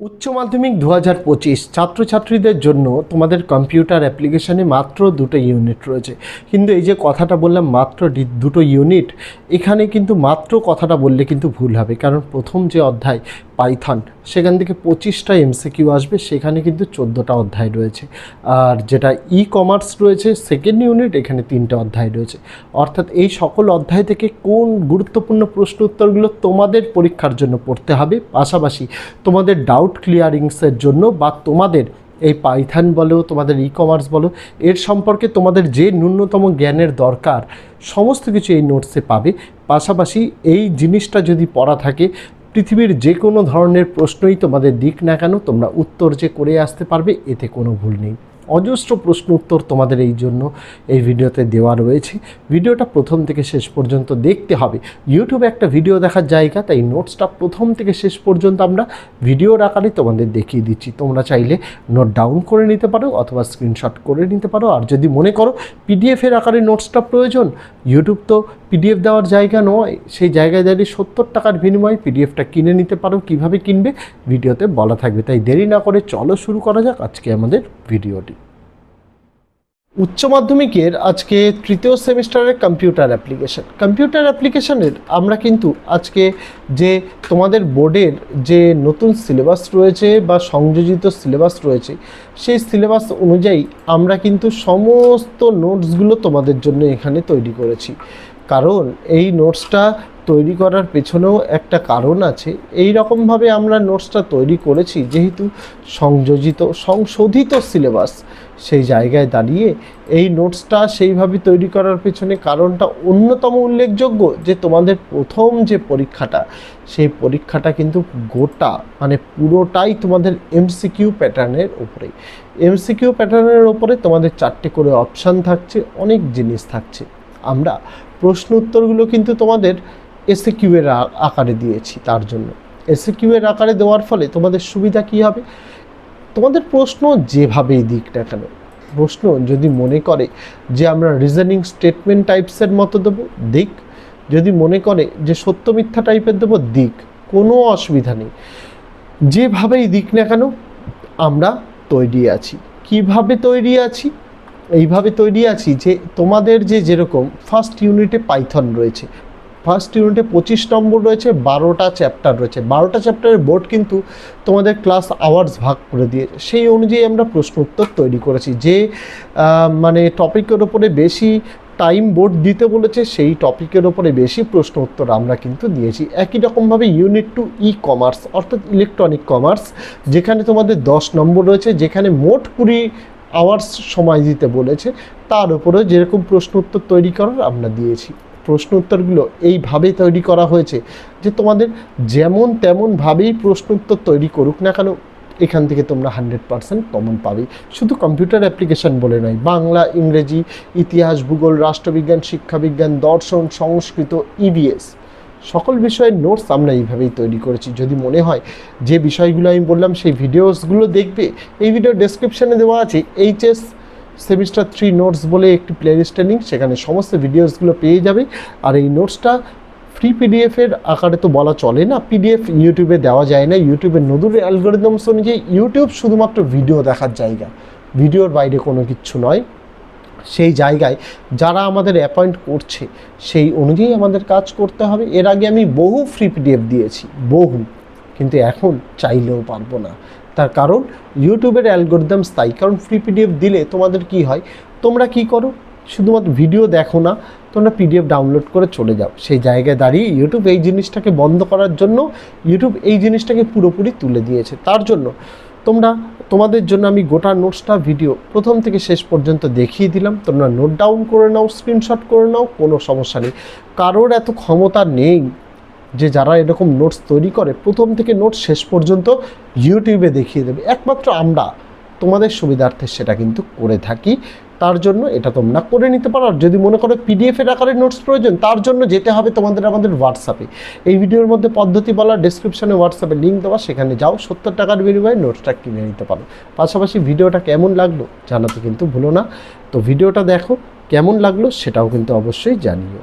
উচ্চ মাধ্যমিক দু হাজার পঁচিশ ছাত্রছাত্রীদের জন্য তোমাদের কম্পিউটার অ্যাপ্লিকেশানে মাত্র দুটো ইউনিট রয়েছে। কিন্তু এই যে কথাটা বললাম, মাত্র দুটো ইউনিট, এখানে কিন্তু মাত্র কথাটা বললে কিন্তু ভুল হবে। কারণ প্রথম যে অধ্যায় পাইথন, সেখান থেকে পঁচিশটা এমসিকিউ আসবে, সেখানে কিন্তু চোদ্দোটা অধ্যায় রয়েছে। আর যেটা ই কমার্স রয়েছে, সেকেন্ড ইউনিট, এখানে তিনটা অধ্যায় রয়েছে। অর্থাৎ এই সকল অধ্যায় থেকে কোন গুরুত্বপূর্ণ প্রশ্ন উত্তরগুলো তোমাদের পরীক্ষার জন্য পড়তে হবে, পাশাপাশি তোমাদের ডাউট ক্লিয়ারিংসের জন্য বা তোমাদের এই পাইথান বলো, তোমাদের ই কমার্স বলো, এর সম্পর্কে তোমাদের যে ন্যূনতম জ্ঞানের দরকার, সমস্ত কিছু এই নোটসে পাবে। পাশাপাশি এই জিনিসটা যদি পড়া থাকে, পৃথিবীর যে কোনো ধরনের প্রশ্নই তোমাদের দিক না কেন, তোমরা উত্তর যে করে আসতে পারবে, এতে কোনো ভুল নেই। অজস্র প্রশ্ন উত্তর তোমাদের এই জন্য এই ভিডিওতে দেওয়া রয়েছে। ভিডিওটা প্রথম থেকে শেষ পর্যন্ত দেখতে হবে। ইউটিউবে একটা ভিডিও দেখার জায়গা, তাই নোটসটা প্রথম থেকে শেষ পর্যন্ত আমরা ভিডিওর আকারে তোমাদের দেখিয়ে দিচ্ছি। তোমরা চাইলে নোট ডাউন করে নিতে পারো অথবা স্ক্রিনশট করে নিতে পারো। আর যদি মনে করো পিডিএফের আকারে নোটসটা প্রয়োজন ইউটিউব তো পিডিএফ দেওয়ার জায়গা নয়, সেই জায়গায় দাঁড়িয়ে সত্তর টাকার বিনিময়ে পিডিএফটা কিনে নিতে পারো, কীভাবে কিনবে, ভিডিওতে বলা থাকবে। তাই দেরি না করে চলো শুরু করা যাক আজকে আমাদের ভিডিওটি। উচ্চ মাধ্যমিকের আজকে তৃতীয় সেমিস্টারের কম্পিউটার অ্যাপ্লিকেশন। কম্পিউটার অ্যাপ্লিকেশনের আমরা কিন্তু আজকে যে তোমাদের বোর্ডের যে নতুন সিলেবাস রয়েছে বা সংযোজিত সিলেবাস রয়েছে, সেই সিলেবাস অনুযায়ী আমরা কিন্তু সমস্ত নোটসগুলো তোমাদের জন্য এখানে তৈরি করেছি। কারণ এই নোটসটা তৈরি করার পেছনেও একটা কারণ আছে। এই রকমভাবে আমরা নোটসটা তৈরি করেছি যেহেতু সংযোজিত, সংশোধিত সিলেবাস সেই জায়গায় দাঁড়িয়ে এই নোটসটা সেইভাবে তৈরি করার পেছনে কারণটা অন্যতম উল্লেখযোগ্য যে তোমাদের প্রথম যে পরীক্ষাটা, সেই পরীক্ষাটা কিন্তু গোটা মানে পুরোটাই তোমাদের এমসিকিউ প্যাটার্নের উপরেই এমসিকিউ প্যাটার্নের ওপরে তোমাদের চারটে করে অপশান থাকছে, অনেক জিনিস থাকছে। আমরা প্রশ্ন উত্তরগুলো কিন্তু তোমাদের এসে কিউয়ের আকারে দিয়েছি তার জন্য। এসে কিউয়ের আকারে দেওয়ার ফলে তোমাদের সুবিধা কী হবে? তোমাদের প্রশ্ন যেভাবেই দিক না কেন, প্রশ্ন যদি মনে করে যে আমরা রিজনিং স্টেটমেন্ট টাইপসের মতো দেবো, দিক। যদি মনে করে যে সত্য মিথ্যা টাইপের দেবো, দিক। কোনো অসুবিধা নেই। যেভাবেই দিক না কেন, আমরা তৈরি আছি। কীভাবে তৈরি আছি? এইভাবে তৈরি আছি যে তোমাদের যে যেরকম ফার্স্ট ইউনিটে পাইথন রয়েছে। ফার্স্ট ইউনিটে পঁচিশ নম্বর রয়েছে, বারোটা চ্যাপ্টার রয়েছে। বারোটা চ্যাপ্টারের বোর্ড কিন্তু তোমাদের ক্লাস আওয়ার্স ভাগ করে দিয়েছে সেই অনুযায়ী আমরা প্রশ্ন উত্তর তৈরি করেছি যে মানে টপিকের ওপরে বেশি টাইম বোর্ড দিতে বলেছে, সেই টপিকের ওপরে বেশি প্রশ্ন উত্তর আমরা কিন্তু দিয়েছি। একই রকমভাবে ইউনিট টু ই কমার্স অর্থাৎ ইলেকট্রনিক কমার্স যেখানে তোমাদের দশ নম্বর রয়েছে, যেখানে মোট কুড়ি আওয়ার্স সময় দিতে বলেছে, তার উপরে যেরকম প্রশ্ন উত্তর তৈরি করার আমরা দিয়েছি। প্রশ্ন উত্তরগুলো এইভাবে তৈরি করা হয়েছে যে তোমাদের যেমন তেমনভাবেই প্রশ্ন উত্তর তৈরি করুক না কেন, এখান থেকে তোমরা হান্ড্রেড পার্সেন্ট কমন পাবে। শুধু কম্পিউটার অ্যাপ্লিকেশন বলে নয়, বাংলা, ইংরেজি, ইতিহাস, ভূগোল, রাষ্ট্রবিজ্ঞান, শিক্ষাবিজ্ঞান, দর্শন, সংস্কৃত ইভিএস সকল বিষয়ের নোটস আমরা এইভাবেই তৈরি করেছি। যদি মনে হয় যে বিষয়গুলো আমি বললাম, সেই ভিডিওসগুলো দেখবে। এই ভিডিও ডেসক্রিপশানে দেওয়া আছে এইচএস সেমিস্টার থ্রি নোটস বলে একটি প্লেলিস্টে লিঙ্ক সেখানে সমস্ত ভিডিওসগুলো পেয়ে যাবে। আর এই নোটসটা ফ্রি পিডিএফের আকারে তো বলা চলে না। পিডিএফ ইউটিউবে দেওয়া যায় না। ইউটিউবের নতুন অ্যালগোরিদমস অনুযায়ী ইউটিউব শুধুমাত্র ভিডিও দেখার জায়গা। ভিডিওর বাইরে কোনো কিছু নয়। সেই জায়গায় যারা আমাদের অ্যাপয়েন্ট করছে, সেই অনুযায়ী আমাদের কাজ করতে হবে। এর আগে আমি বহু ফ্রি পিডিএফ দিয়েছি, বহু। কিন্তু এখন চাইলেও পারব না। তার কারণ, ইউটিউবের অ্যালগোরিদমস তাই। কারণ ফ্রি পিডিএফ দিলে তোমাদের কি হয়? তোমরা কি করো? শুধুমাত্র ভিডিও দেখো না, তোমরা পিডিএফ ডাউনলোড করে চলে যাও। সেই জায়গায় দাঁড়িয়ে ইউটিউব এই জিনিসটাকে বন্ধ করার জন্য ইউটিউব এই জিনিসটাকে পুরোপুরি তুলে দিয়েছে। তার জন্য তোমরা তোমাদের জন্য আমি গোটা নোটসটা ভিডিও প্রথম থেকে শেষ পর্যন্ত দেখিয়ে দিলাম। তোমরা নোট ডাউন করে নাও স্ক্রিনশট করে নাও, কোনো সমস্যা নেই। কারোর এত ক্ষমতা নেই যে যারা এরকম নোটস তৈরি করে, প্রথম থেকে নোটস শেষ পর্যন্ত ইউটিউবে দেখিয়ে দেবে। একমাত্র আমরা তোমাদের সুবিধার্থে সেটা কিন্তু করে থাকি। তার জন্য এটা তোমরা করে নিতে পারো। আর যদি মনে করো পিডিএফের আকারে নোটস প্রয়োজন, তার জন্য যেতে হবে তোমাদের আমাদের হোয়াটসঅ্যাপে এই ভিডিওর মধ্যে পদ্ধতি বলা ডেসক্রিপশনে হোয়াটসঅ্যাপে লিঙ্ক দেওয়া, সেখানে যাও, সত্তর টাকার বিনিময়ে নোটসটা কিনে নিতে পারো। পাশাপাশি ভিডিওটা কেমন লাগল জানাতে কিন্তু ভুলো না। তো ভিডিওটা দেখো, কেমন লাগল সেটাও কিন্তু অবশ্যই জানিও।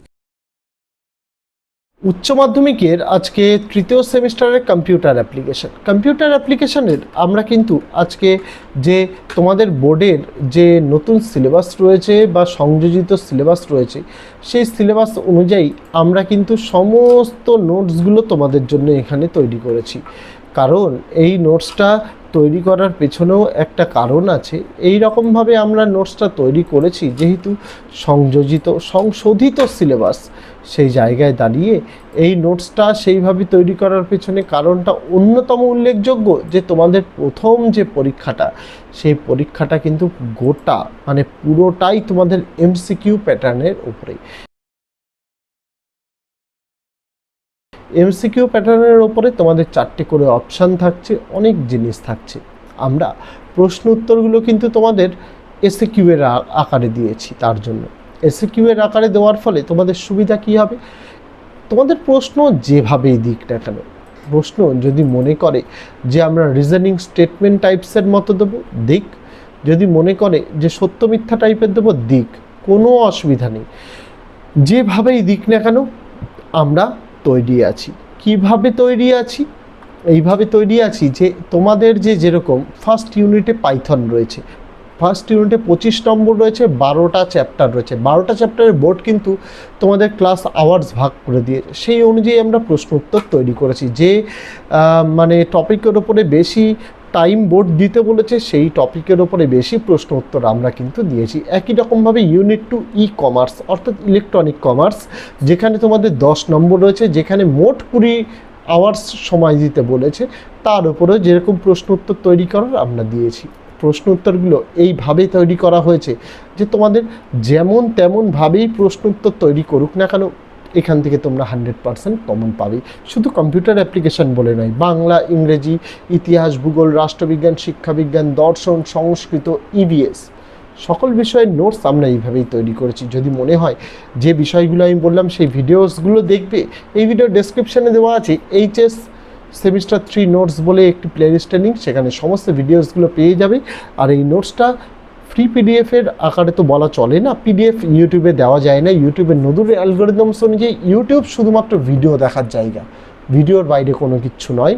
উচ্চ মাধ্যমিকের আজকে তৃতীয় সেমিস্টারের কম্পিউটার অ্যাপ্লিকেশান। কম্পিউটার অ্যাপ্লিকেশানের আমরা কিন্তু আজকে যে তোমাদের বোর্ডের যে নতুন সিলেবাস রয়েছে বা সংযোজিত সিলেবাস রয়েছে, সেই সিলেবাস অনুযায়ী আমরা কিন্তু সমস্ত নোটসগুলো তোমাদের জন্য এখানে তৈরি করেছি। কারণ এই নোটসটা তৈরি করার পেছনেও একটা কারণ আছে। এই রকমভাবে আমরা নোটসটা তৈরি করেছি যেহেতু সংযোজিত, সংশোধিত সিলেবাস সেই জায়গায় দাঁড়িয়ে এই নোটসটা সেইভাবে তৈরি করার পেছনে কারণটা অন্যতম উল্লেখযোগ্য যে তোমাদের প্রথম যে পরীক্ষাটা, সেই পরীক্ষাটা কিন্তু গোটা মানে পুরোটাই তোমাদের এমসিকিউ প্যাটার্নের উপরেই। এমসিকিউ প্যাটার্নের ওপরে তোমাদের চারটে করে অপশান থাকছে, অনেক জিনিস থাকছে। আমরা প্রশ্ন উত্তরগুলো কিন্তু তোমাদের এসে কিউয়ের আকারে দিয়েছি তার জন্য। এসে কিউয়ের আকারে দেওয়ার ফলে তোমাদের সুবিধা কী হবে? তোমাদের প্রশ্ন যেভাবেই দিক না কেন, প্রশ্ন যদি মনে করে যে আমরা রিজনিং স্টেটমেন্ট টাইপসের মতো দেবো, দিক। যদি মনে করে যে সত্য মিথ্যা টাইপের দেবো, দিক। কোনো অসুবিধা নেই। যেভাবেই দিক না কেন, আমরা তৈরি আছি। কীভাবে তৈরি আছি? এইভাবে তৈরি আছি যে তোমাদের যে যেরকম ফার্স্ট ইউনিটে পাইথন রয়েছে। ফার্স্ট ইউনিটে পঁচিশ নম্বর রয়েছে, বারোটা চ্যাপ্টার রয়েছে। বারোটা চ্যাপ্টারের বোর্ড কিন্তু তোমাদের ক্লাস আওয়ার্স ভাগ করে দিয়েছে। সেই অনুযায়ী আমরা প্রশ্ন উত্তর তৈরি করেছি যে মানে টপিকের ওপরে বেশি টাইম বোর্ড দিতে বলেছে, সেই টপিকের ওপরে বেশি প্রশ্ন উত্তর আমরা কিন্তু দিয়েছি। একই রকমভাবে ইউনিট টু ই কমার্স অর্থাৎ ইলেকট্রনিক কমার্স, যেখানে তোমাদের দশ নম্বর রয়েছে, যেখানে মোট কুড়ি আওয়ার্স সময় দিতে বলেছে, তার উপরেও যেরকম প্রশ্ন উত্তর তৈরি করার আমরা দিয়েছি। প্রশ্ন উত্তরগুলো এইভাবে তৈরি করা হয়েছে যে তোমাদের যেমন তেমনভাবেই প্রশ্ন উত্তর তৈরি করুক না কেন এখান থেকে তোমরা হান্ড্রেড পার্সেন্ট কমন পাবে। শুধু কম্পিউটার অ্যাপ্লিকেশন বলে নয়, বাংলা, ইংরেজি, ইতিহাস, ভূগোল, রাষ্ট্রবিজ্ঞান, শিক্ষাবিজ্ঞান, দর্শন, সংস্কৃত ইভিএস সকল বিষয়ের নোটস আমরা এইভাবেই তৈরি করেছি। যদি মনে হয় যে বিষয়গুলো আমি বললাম, সেই ভিডিওসগুলো দেখবে। এই ভিডিও ডেসক্রিপশানে দেওয়া আছে এইচএস সেমিস্টার থ্রি নোটস বলে একটি প্লে প্লেলিস্টের লিঙ্ক সেখানে সমস্ত ভিডিওসগুলো পেয়ে যাবে। আর এই নোটসটা ফ্রি পিডিএফের আকারে তো বলা চলে না। পিডিএফ ইউটিউবে দেওয়া যায় না। ইউটিউবের নতুন অ্যালগোরিদমস অনুযায়ী ইউটিউব শুধুমাত্র ভিডিও দেখার জায়গা। ভিডিওর বাইরে কোনো কিচ্ছু নয়।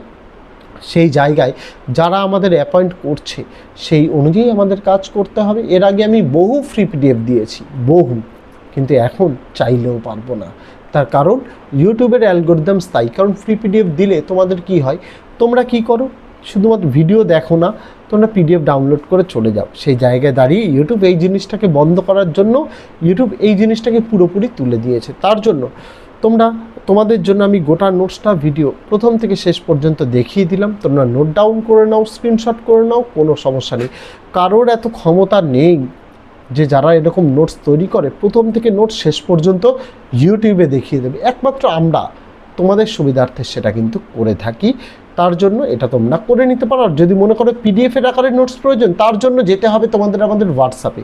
সেই জায়গায় যারা আমাদের অ্যাপয়েন্ট করছে, সেই অনুযায়ী আমাদের কাজ করতে হবে। এর আগে আমি বহু ফ্রি পিডিএফ দিয়েছি, বহু। কিন্তু এখন চাইলেও পারব না। তার কারণ ইউটিউবের অ্যালগোরিদমস তাই। কারণ ফ্রি পিডিএফ দিলে তোমাদের কি হয়? তোমরা কি করো? শুধুমাত্র ভিডিও দেখো না। তোমরা পিডিএফ ডাউনলোড করে চলে যাও। সেই জায়গায় দাঁড়িয়ে ইউটিউব এই জিনিসটাকে বন্ধ করার জন্য ইউটিউব এই জিনিসটাকে পুরোপুরি তুলে দিয়েছে। তার জন্য তোমরা, তোমাদের জন্য আমি গোটা নোটসটা ভিডিও প্রথম থেকে শেষ পর্যন্ত দেখিয়ে দিলাম। তোমরা নোট ডাউন করে নাও স্ক্রিনশট করে নাও, কোনো সমস্যা নেই। কারোর এত ক্ষমতা নেই যে যারা এরকম নোটস তৈরি করে, প্রথম থেকে নোটস শেষ পর্যন্ত ইউটিউবে দেখিয়ে দেবে। একমাত্র আমরা তোমাদের সুবিধার্থে সেটা কিন্তু করে থাকি। তার জন্য এটা তোমরা করে নিতে পারো। আর যদি মনে করো পিডিএফের আকারে নোটস প্রয়োজন, তার জন্য যেতে হবে তোমাদের আমাদের হোয়াটসঅ্যাপে